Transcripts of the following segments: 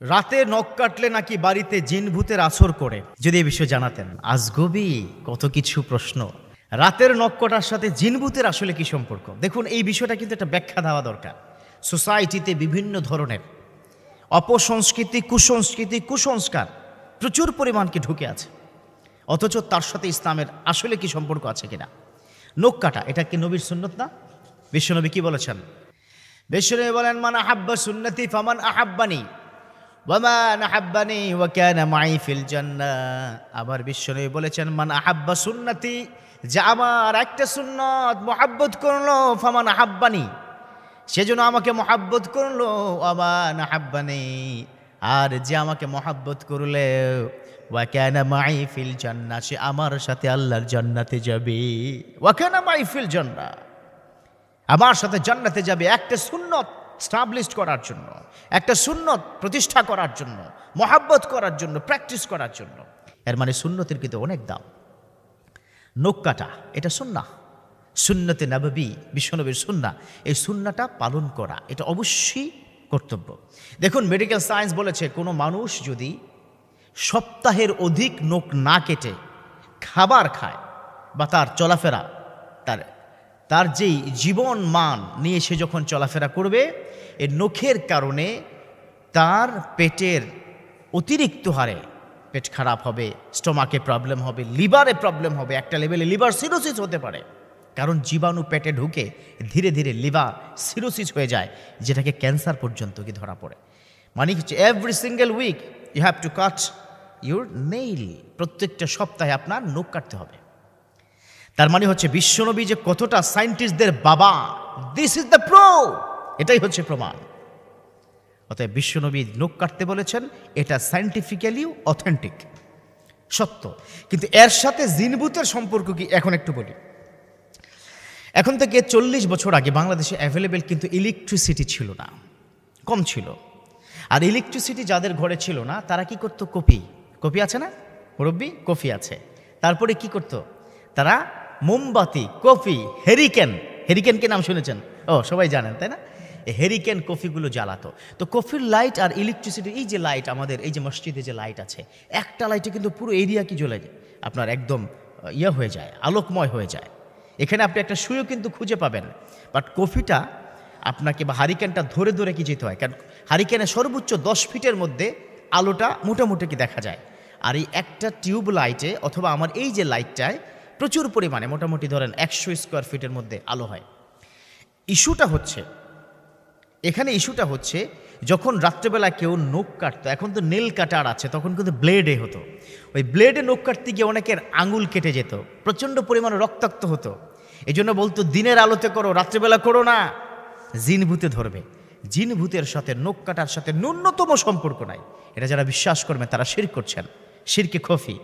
রাতে নখ কাটলে নাকি বাড়িতে জিন ভূতের আসর করে? যদি এ বিষয়ে জানাতেন। আজগবি, কত কিছু প্রশ্ন। রাতের নখ কাটার সাথে জিন ভূতের আসলে কি সম্পর্ক? দেখুন, এই বিষয়টা কিন্তু একটা ব্যাখ্যা দেওয়া দরকার। সোসাইটিতে বিভিন্ন ধরনের অপসংস্কৃতি, কুসংস্কৃতি, কুসংস্কার প্রচুর পরিমাণকে ঢুকে আছে। অথচ তার সাথে ইসলামের আসলে কি সম্পর্ক আছে কিনা? নখ কাটা, এটা কি নবীর সুন্নত না? বিশ্বনবী কি বলেছেন? বিশ্বনবী বলেন, মান আহাব্বা সুন্নতি ফামান আহাব্বানি। ওয়ামা নাহাব্বানি ওয়া কানা মাই ফিল বিশ্বনবী বলেছেন, মান আহাব্বা সুন্নতি, যে আমার একটা সুন্নত মোহাব্বত করল, ফামান আহাব্বানি সেজন্য আমাকে মহাব্বত করল আবার নাহাব্বানি, আর যে আমাকে মহাব্বত করলে ওয়াকানা মাই ফিল জান্নাহ, সে আমার সাথে আল্লাহর জান্নাতে যাবে। ওয়াকানা মাই ফিল জান্নাহ, আমার সাথে জান্নাতে যাবে একটা সুন্নত স্টাবলিশ করার জন্য, একটা সুন্নত প্রতিষ্ঠা করার জন্য, মহাব্বত করার জন্য, প্র্যাকটিস করার জন্য। এর মানে সুন্নতের কিন্তু অনেক দাম। নখ কাটা, এটা সুন্না। সুন্নতে নববী, বিশ্বনবীর সুন্না। এই সুন্নাটা পালন করা, এটা অবশ্যই কর্তব্য। দেখুন মেডিকেল সায়েন্স বলেছে, কোনো মানুষ যদি সপ্তাহের অধিক নখ না কেটে খাবার খায় বা তার চলাফেরা, তার তার যেই জীবন মান নিয়ে সে যখন চলাফেরা করবে এই নখের কারণে তার পেটের অতিরিক্ত হারে পেট খারাপ হবে, স্টোমাকে প্রবলেম হবে, লিভারে প্রবলেম হবে। একটা লেভেলে লিভার সিরোসিস হতে পারে। কারণ জীবাণু পেটে ঢুকে ধীরে ধীরে লিভার সিরোসিস হয়ে যায়, যেটাকে ক্যান্সার পর্যন্ত কি ধরা পড়ে। মানে হচ্ছে every single week you have to cut your nail প্রত্যেকটা সপ্তাহে আপনার নখ কাটতে হবে। তার মানে হচ্ছে বিশ্বনবী যে কতটা সায়েন্টিস্টদের বাবা দিস ইজ দ্য প্রো এটাই হচ্ছে প্রমাণ। অতএব বিশ্বনবী নখ কাটতে বলেছেন, এটা সায়েন্টিফিক্যালি অথেন্টিক সত্য। কিন্তু এর সাথে জিনবুতের সম্পর্ক কি, এখন একটু বলি। এখন থেকে চল্লিশ বছর আগে বাংলাদেশে অ্যাভেলেবেল কিন্তু ইলেকট্রিসিটি ছিল না। কম ছিল। আর ইলেকট্রিসিটি যাদের ঘরে ছিল না, তারা কি করতো? কপি। কপি আছে না? মুরব্বী কফি আছে। তারপরে কি করতো? তারা মোমবাতি, কফি হেরিকেন হেরিকেনকে নাম শুনেছেন? ও, সবাই জানেন, তাই না? হেরিকেন কফিগুলো জ্বালাতো। তো কফির লাইট আর ইলেকট্রিসিটি এই যে লাইট আমাদের, এই যে মসজিদে যে লাইট আছে, একটা লাইটে কিন্তু পুরো এরিয়া কি জ্বলে যায়? আপনার একদম ইয়ে হয়ে যায়, আলোকময় হয়ে যায়। এখানে আপনি একটা সুইও কিন্তু খুঁজে পাবেন। বাট কফিটা আপনাকে বা হারিকেনটা ধরে ধরে কি যেতে হয়? কারণ হারিকেনে সর্বোচ্চ দশ ফিটের মধ্যে আলোটা মোটামুটি কি দেখা যায়? আর এই একটা টিউব লাইটে অথবা আমার এই যে লাইটটায় প্রচুর পরিমাণে, মোটামুটি ধরেন একশো স্কোয়ার ফিটের মধ্যে আলো হয়। ইস্যুটা হচ্ছে, এখানে ইস্যুটা হচ্ছে, যখন রাত্রেবেলা কেউ নখ কাটতো, এখন তো নেল কাটার আছে, তখন কিন্তু ব্লেডে হতো। ওই ব্লেডে নখ কাটতে গিয়ে অনেকের আঙুল কেটে যেত, প্রচণ্ড পরিমাণে রক্তাক্ত হতো। এই জন্য বলতো, দিনের আলোতে করো, রাত্রেবেলা করো না। জিন ভূতে ধরবে। জিন ভূতের সাথে নখ কাটার সাথে ন্যূনতম সম্পর্ক নাই। এটা যারা বিশ্বাস করবেন তারা শির করছেন। শিরকে খফি।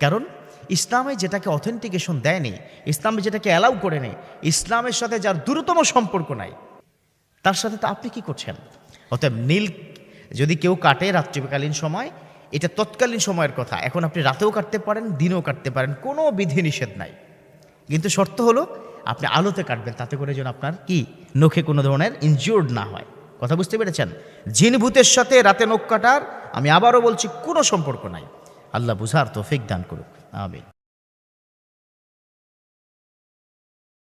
কারণ ইসলামে যেটাকে অথেন্টিকেশন দেয়নি, ইসলামে যেটাকে অ্যালাউ করে নেই, ইসলামের সাথে যার দূরতম সম্পর্ক নাই, তার সাথে তো আপনি কি করছেন? অতএব নীল, যদি কেউ কাটে রাত্রিকালীন সময়, এটা তৎকালীন সময়ের কথা। এখন আপনি রাতেও কাটতে পারেন, দিনেও কাটতে পারেন, কোনো বিধি নিষেধ নাই। কিন্তু শর্ত হলো, আপনি আলোতে কাটবেন, তাতে করে যেন আপনার কি? নখে কোনো ধরনের ইনজিওর্ড না হয়। কথা বুঝতে পেরেছেন? জিন ভূতের সাথে রাতে নখ কাটার, আমি আবারও বলছি, কোনো সম্পর্ক নাই। আল্লাহ বুঝার তৌফিক দান করুক। আমিন।